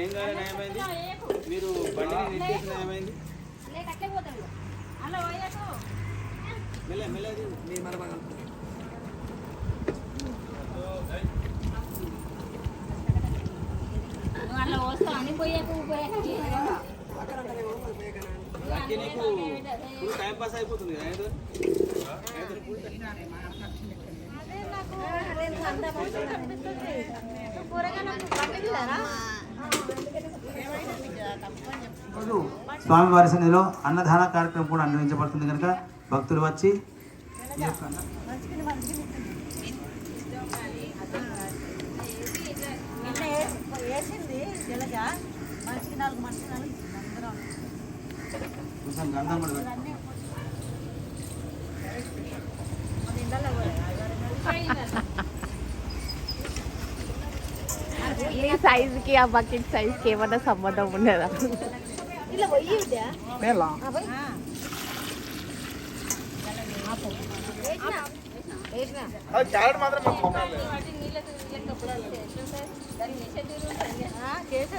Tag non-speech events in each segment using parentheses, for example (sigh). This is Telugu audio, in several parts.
ఏం కావాలి న్యాయమైంది మీరు బండిని నెట్టేసిన న్యాయమైంది మెల్ల మెల్లది మీ మన మన అట్లా వస్తావు అని పోయాకు పోయాకు లక్కీ నీకు ఫుల్ టైం పాస్ అయిపోతుంది కదా ఏదో? స్వామివారి సన్నిధిలో అన్నదాన కార్యక్రమం కూడా నిర్వహించబడుతుంది కనుక భక్తులు వచ్చి ఈ ఈ సైజుకి ఆ బకెట్ సైజుకి ఏమన్నా సంబంధం ఉండదా ఇలా పోయి విద్యా చేసే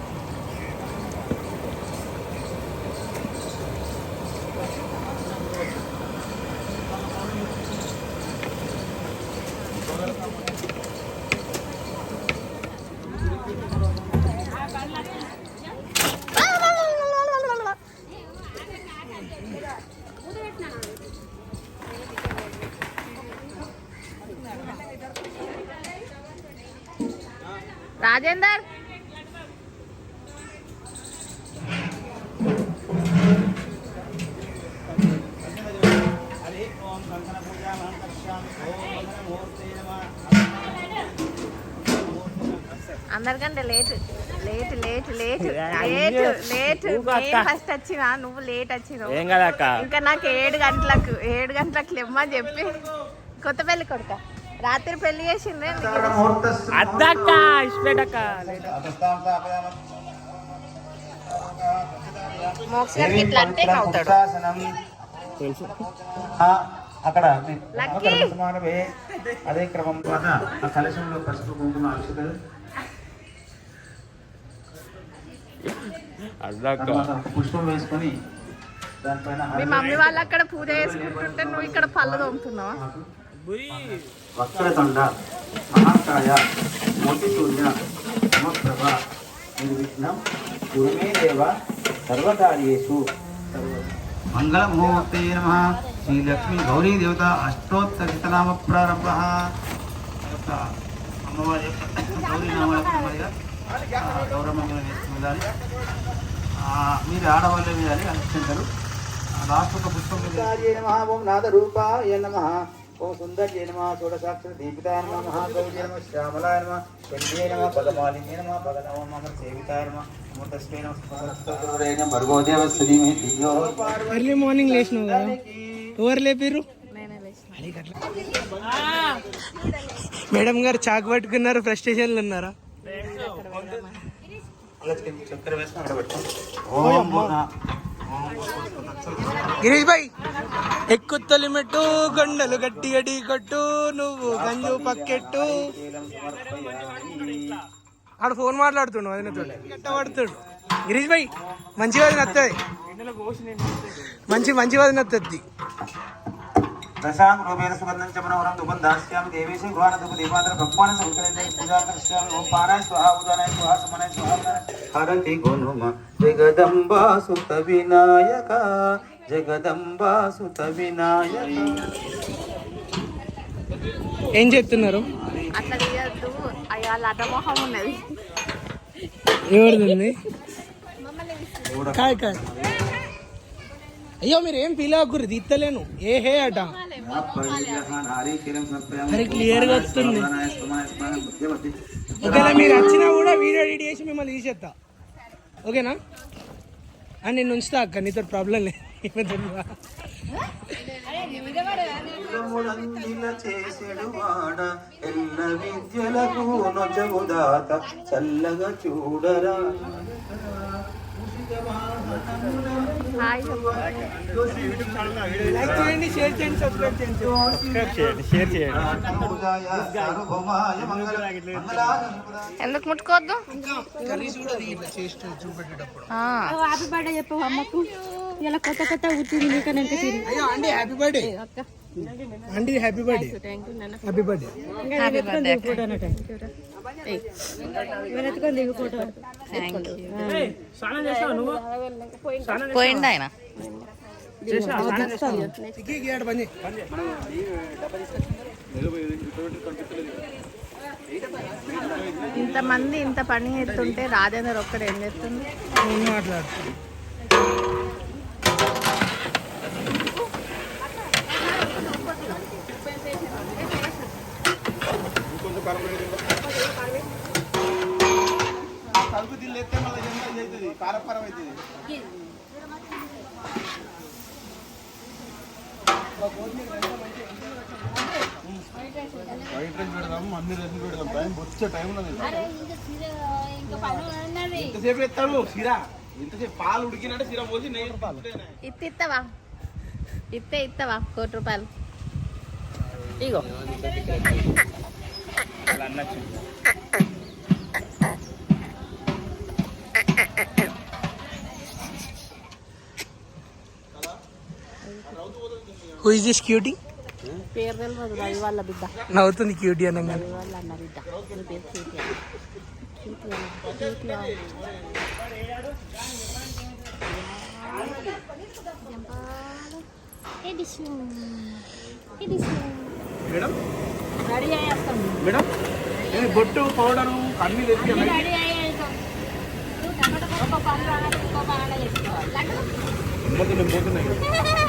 మూర్తి అందరికంటే late late late late late late. First వచ్చినా నువ్వు లేట్ వచ్చినావు. ఇంకా నాకు ఏడు గంటలకు ఏడు గంటలకు లెమ్మని చెప్పి కొత్త పెళ్ళి కొడుక. రాత్రి పెళ్ళి చేసిందే అద్దక్క ఇష్టపెట్టక్క మోక్ష గారికి ఇట్లా అంటే అవుతాడు. శాసనం. తెలుసు. ఆ, అక్కడ మీ లక్కీ. అక్కడ సమానమే అదే క్రమం. తర్వాత ఆ కలశంలో పసుపు కుంకుమ అక్షతలు అద్దక్క. తర్వాత ఒక పుష్పం వేసుకొని దానిపైన మీ మమ్మీ వాళ్ళు అక్కడ పూజ చేసుకుంటుంటే నువ్వు ఇక్కడ పళ్ళు తోముతున్నావా? వక్రతుండ మహాకాయ మోటిసూర్య సమప్రభ నిర్విఘ్నం గురుమే దేవ సర్వకార్యేషు. మంగళమూర్తే నమ. శ్రీ లక్ష్మీ గౌరీ దేవత అష్టోత్తరితనామ ప్రారంభ. యొక్క అమ్మవారి యొక్క గౌరీ ఆ, గౌరవమంగళం వేసుకునేదాన్ని మీరు ఆడవాళ్ళే వేయాలి అనిపించారు లాస్ట్ ఒక పుష్పం నమ ఓం నాద రూపాయ నమ. ఓం సుందర్య నమ షోడశాక్షర దీపితాయ నమ మహాగౌర్య నమ శ్యామలాయ నమ పెండ్యే నమ పదమాలిన్య నమ పదనవ మమ సేవితాయ నమ అమృతస్మే నమ స్మరస్తగురుడైన భర్గోదేవ శ్రీమహి దివ్యో ఎర్లీ మార్నింగ్ లేచినావు కదా? ఎవరు లేపారు మేడం గారు చాకు పట్టుకున్నారు ఫ్రస్ట్రేషన్లు ఉన్నారా? చక్కెర అక్కడ పెట్టుకో. ఓం గిరీష్ భాయ్. ఎక్కు తొలిమెట్టు గొండలు గట్టి గడి కొట్టు నువ్వు గంజు పక్కెట్టు. ఆడు ఫోన్ మాట్లాడుతుండు వదినతో పడుతుడు. గిరీష్ భాయ్ మంచి వదిన వస్తుంది మంచి మంచి వదిన వస్తుంది దశాం రూపేణ సుగంధం చ మనోహరం ధూపం దాస్యామి దేవేశం గృహాన ధూప దీపాంతర భక్వాన సంకలన పూజా కరిష్యామి ఓం పారాయ స్వాహ ఉదానాయ స్వాహ సమనాయ స్వాహ హరతి గుణుమ జగదంబా సుత వినాయక జగదంబా సుత వినాయక. ఏం చెప్తున్నారు? అట్లా అయ్యా లటమోహం ఉన్నది. ఎవరిది కాయ్ కాయ్ అయ్యో మీరు ఏం ఫీల్ అవ్వకూడదు తీత్తలేను ఏ హే అట. మరి క్లియర్గా వస్తుంది. ఒకవేళ మీరు వచ్చినా కూడా వీడియో ఎడిట్ చేసి మిమ్మల్ని తీసేస్తా. ఓకేనా? అని నేను ఉంచుతా అక్క నీతో ప్రాబ్లం లేదు. ఎల్ల విద్యలకు చల్లగా చూడరా. లైక్ చేయండి షేర్ చేయండి సబ్స్క్రైబ్ చేయండి షేర్ చేయండి. పూజాయ సార్వభౌమాయ మంగళ మంగళాయ ఎందుకు ముట్టుకోవద్దు? హ్యాపీ బర్త్డే చెప్పు అమ్మకు. ఇలా కొత్త కొత్త సీరియస్ అయ్యో అండి హ్యాపీ బర్త్డే అండి happy birthday happy birthday happy birthday పోయింది ఆయన. ఇంతమంది ఇంత పని చేస్తుంటే రాజేందర్ ఒక్కడు ఏం చేస్తుంది కారపరం అవుతుంది వైట్ రైస్ పెడదాం అన్ని రైస్ పెడదాం టైం వచ్చే టైం ఉన్నది ఎంతసేపు ఎత్తాడు సిరా. ఎంతసేపు పాలు ఉడికినట్టే సిరా పోసి ఇత్త ఇత్తవా? ఇత్తే ఇత్తవా? కోటి రూపాయలు. ఇగో. హూ ఇస్ దిస్ క్యూటీ పేరు తెలియదు రవి వాళ్ళ బిడ్డ నవ్వుతుంది క్యూటీ వాళ్ళ అన్న బిడ్డ నీ పేరు కేటీఆర్ మేడం రెడీ అయ్యేస్తాం మేడం బొట్టు పౌడరు అన్ని తెచ్చి రెడీ అయ్యేస్తాం నువ్వు టమాటా ఒక పని రావాలి ఇంకో పని చేసుకోవాలి పోతున్నాయి పోతున్నాయి అది ఏంటి కిస్మిస్ బాగా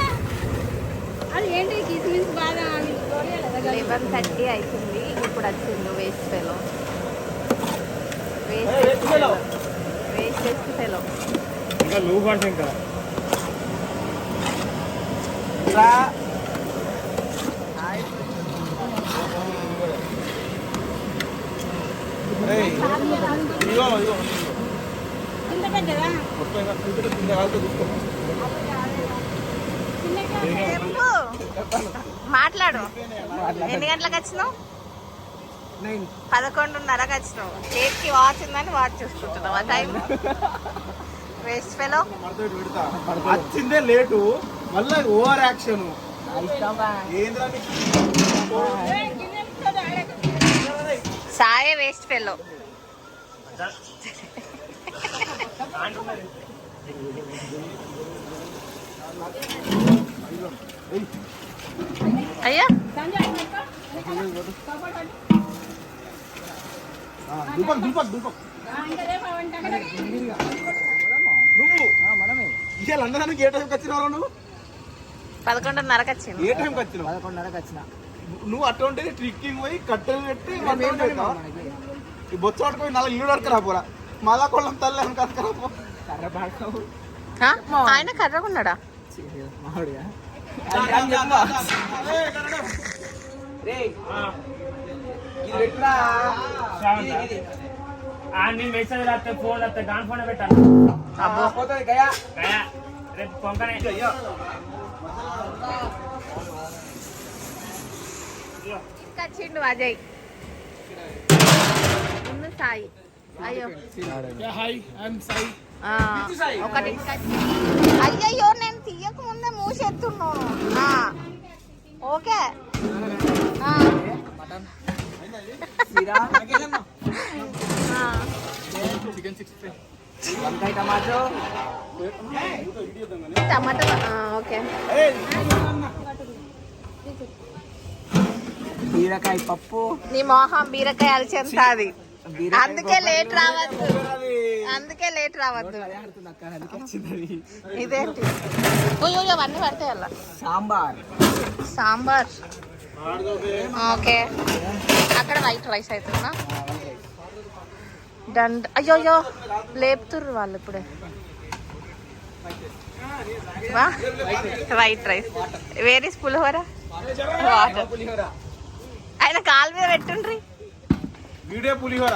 లెవెన్ థర్టీ అవుతుంది ఇప్పుడు వచ్చిండు waste fellow waste waste fellow ఇదిగో ఇదిగో కింద పెట్టదా మొత్తం కింద కాలుతో చూసుకో మాట్లాడు. ఎన్ని గంటలకు వచ్చినావు? నైన్. పదకొండున్నరకు వచ్చినావు. చేతికి వాచ్ ఉందని వాచ్ చూసుకుంటున్నావు? ఆ టైం. వేస్ట్ ఫెలో వచ్చిందే లేటు. మళ్ళీ ఓవర్ యాక్షన్? సాయే వేస్ట్ ఫెలో (laughs) అయ్యా. నువ్వు? ఇవాళ ఏ టైంకి వచ్చినావు నువ్వు? పదకొండున్నరకు వచ్చింది ఏ టైంకి వచ్చినావు? పదకొండున్నరకు వచ్చిన. నువ్వు అటువంటి ట్రిక్కింగ్ పోయి కట్టెలు పెట్టి? ఈ బొచ్చ పట్టుకొని నాలుగు ఇల్లు అడకరా పోరా మళ్ళా కొల్లం తల్లి అని కడకరా పో హా? ఆయన కర్రకున్నాడా ఆ నేను మెసేజ్ రాస్తే ఫోన్ రాస్తే గాన్ ఫోన్ పెట్టాను రేపు పొంకనే అజయ్ ముందు సాయి అయ్యో హాయ్ ఐఎమ్ సాయి. ఒకటి. అయ్యయ్యో నేను తీయక ముందే మూసేస్తున్నాను ఆ, ఓకే. ఆ. ఆ. టమాటా ఆ, ఓకే. బీరకాయ పప్పు. నీ మొహం బీరకాయ అలచెంత అది. అందుకే లేట్ రావద్దు. అందుకే లేట్ రావద్దు. ఇదేంటి? అవన్నీ పడతాయి అలా. సాంబార్. సాంబార్. ఓకే. అక్కడ వైట్ రైస్ అవుతుందా దండ అయ్యో అయ్యో లేపుతుర్రు వాళ్ళు ఇప్పుడే. వా white rice. Where is pulihora? Water. ఆయన కాలు మీద పెట్టుండ్రి. వీడియో పులిహోర.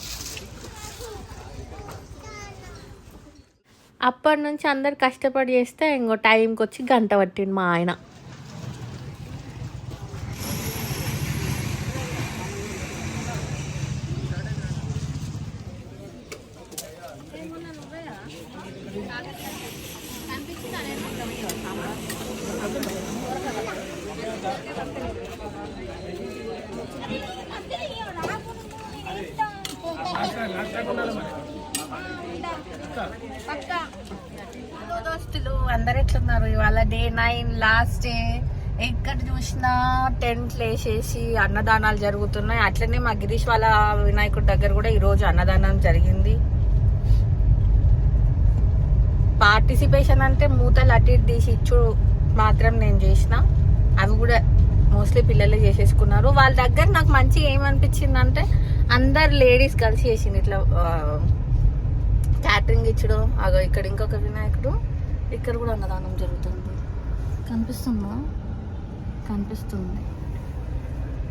అప్పటి నుంచి అందరు కష్టపడి చేస్తే ఇంకో టైంకి వచ్చి గంట పట్టిండు మా ఆయన. ఎట్లున్నారు ఇవాళ డే నైన్ లాస్ట్ డే? ఎక్కడ చూసినా టెంట్లు వేసేసి అన్నదానాలు జరుగుతున్నాయి. అట్లనే మా గిరీష్ వాళ్ళ వినాయకుడి దగ్గర కూడా ఈరోజు అన్నదానం జరిగింది. పార్టిసిపేషన్ అంటే మూతలు అటు ఇటు తీసి ఇచ్చు మాత్రం నేను చేసిన. అవి కూడా మోస్ట్లీ పిల్లలే చేసేసుకున్నారు. వాళ్ళ దగ్గర నాకు మంచిగా ఏమనిపించింది అంటే అందరు లేడీస్ కలిసి చేసింది ఇట్లా క్యాటరింగ్ ఇచ్చడం. అగో ఇక్కడ ఇంకొక వినాయకుడు. ఇక్కడ కూడా అన్నదానం జరుగుతుంది. కనిపిస్తుందా? కనిపిస్తుంది.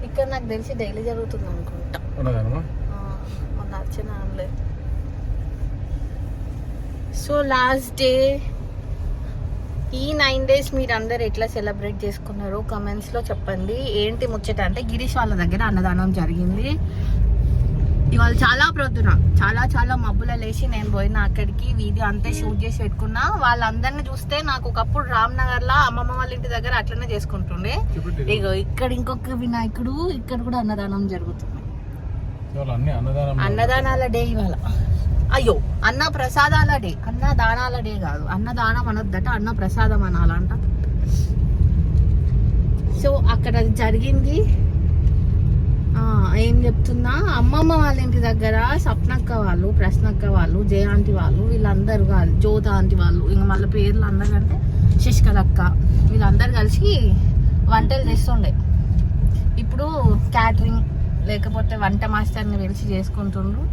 ఇక్కడ నాకు తెలిసి డైలీ జరుగుతుంది అనుకుంటా. ఆ, మొన్న అర్చన సో లాస్ట్ డే ఈ నైన్ డేస్ మీరు అందరు ఎట్లా సెలబ్రేట్ చేసుకున్నారో కమెంట్స్లో చెప్పండి. ఏంటి ముచ్చట అంటే గిరీష్ వాళ్ళ దగ్గర అన్నదానం జరిగింది. ఇవాళ చాలా ప్రొద్దున చాలా చాలా మబ్బుల లేచి నేను పోయిన అక్కడికి వీడియో అంతే షూట్ చేసి పెట్టుకున్నా. వాళ్ళందరిని చూస్తే నాకు ఒకప్పుడు రామ్ నగర్ లా అమ్మమ్మ వాళ్ళ ఇంటి దగ్గర అట్లనే చేసుకుంటుండే. ఇగో ఇక్కడ ఇంకొక వినాయకుడు ఇక్కడ కూడా అన్నదానం జరుగుతుంది. అన్నదానాల డే ఇవాళ. అయ్యో అన్న ప్రసాదాల డే. అన్న దానాల డే కాదు. అన్నదానం అనొద్దట అన్న ప్రసాదం అనాలంట. సో అక్కడ జరిగింది ఏం చెప్తున్నా? అమ్మమ్మ వాళ్ళ ఇంటి దగ్గర సప్నక్క వాళ్ళు ప్రశ్నక్క వాళ్ళు జయ ఆంటీ వాళ్ళు వీళ్ళందరూ వాళ్ళు జ్యోత ఆంటీ వాళ్ళు ఇంకా వాళ్ళ పేర్లు అందరికంటే శశికలక్క వీళ్ళందరూ కలిసి వంటలు చేస్తుండే. ఇప్పుడు క్యాటరింగ్ లేకపోతే వంట మాస్టర్ని పిలిచి చేసుకుంటుండ్రు.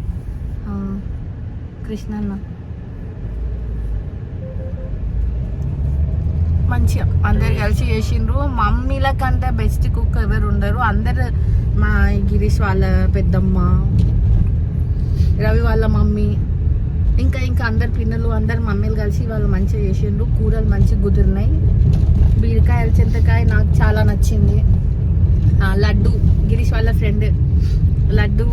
కృష్ణన్న. మంచిగా అందరు కలిసి చేసిండ్రు. మమ్మీల కంటే బెస్ట్ కుక్ ఎవరు ఉండరు. అందరు మా గిరీష్ వాళ్ళ పెద్దమ్మ రవి వాళ్ళ మమ్మీ ఇంకా ఇంకా అందరు పిన్నలు అందరు మమ్మీలు కలిసి వాళ్ళు మంచిగా చేసిండ్రు. కూరలు మంచిగా కుదిరినాయి. బీరకాయల చింతకాయ నాకు చాలా నచ్చింది. లడ్డు గిరీష్ వాళ్ళ ఫ్రెండ్ లడ్డు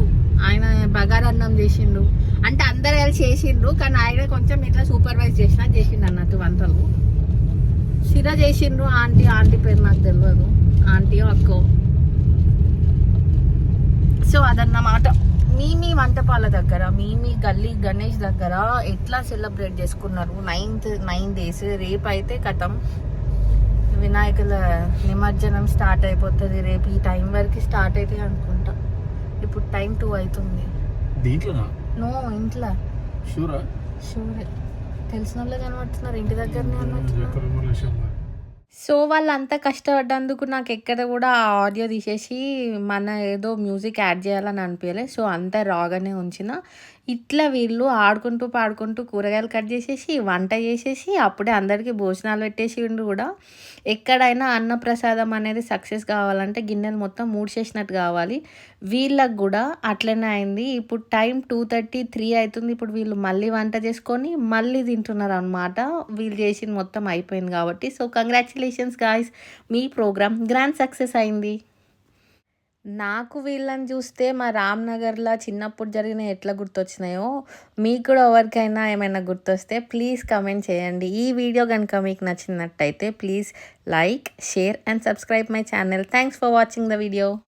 ఆయన బగారన్నం చేసిండు. అంటే అందరు కలిసి చేసిండ్రు కానీ ఆయన కొంచెం ఇట్లా సూపర్వైజ్ చేసిన చేసిండు అన్నట్టు వంటలు. సిరా చేసిండ్రు ఆంటీ ఆంటీ పేరు నాకు తెలియదు ఆంటీ అక్కో. సో అదన్నమాట. మీ మీ వంటపాల దగ్గర మీ మీ గల్లీ గణేష్ దగ్గర ఎట్లా సెలబ్రేట్ చేసుకున్నారు? నైన్త్ నైన్ డేస్ రేపు అయితే కథం. వినాయకుల నిమజ్జనం స్టార్ట్ అయిపోతుంది. రేపు ఈ టైం వరకు స్టార్ట్ అయితే అనుకుంటా. ఇప్పుడు టైం టూ అవుతుంది. దీంట్లోనా? నో ఇంట్లో. షూరా? షూరే. తెలిసిన వాళ్ళే కనబడుతున్నారు ఇంటి దగ్గరనే సో వాళ్ళంతా కష్టపడ్డందుకు నాకు ఎక్కడ కూడా ఆ ఆడియో తీసేసి మన ఏదో మ్యూజిక్ యాడ్ చేయాలని అనిపించలే. సో అంతా రాగానే ఉంచిన. ఇట్లా వీళ్ళు ఆడుకుంటూ పాడుకుంటూ కూరగాయలు కట్ చేసేసి వంట చేసేసి అప్పుడే అందరికీ భోజనాలు పెట్టేసి ఉండి కూడా. ఎక్కడైనా అన్నప్రసాదం అనేది సక్సెస్ కావాలంటే గిన్నెలు మొత్తం మూడ్చేసినట్టు కావాలి. వీళ్ళకు కూడా అట్లనే అయింది. ఇప్పుడు టైం టూ థర్టీ త్రీ అవుతుంది. ఇప్పుడు వీళ్ళు మళ్ళీ వంట చేసుకొని మళ్ళీ తింటున్నారు అనమాట వీళ్ళు చేసింది మొత్తం అయిపోయింది కాబట్టి. సో కంగ్రాచులేషన్స్ గాయస్ మీ ప్రోగ్రామ్ గ్రాండ్ సక్సెస్ అయింది. నాకు వీళ్ళని చూస్తే మా రామ్నగర్లో చిన్నప్పుడు జరిగిన ఎట్లా గుర్తొచ్చినాయో మీకు కూడా ఎవరికైనా ఏమైనా గుర్తొస్తే ప్లీజ్ కమెంట్ చేయండి. ఈ వీడియో కనుక మీకు నచ్చినట్టయితే please like share and subscribe my channel. Thanks for watching the video.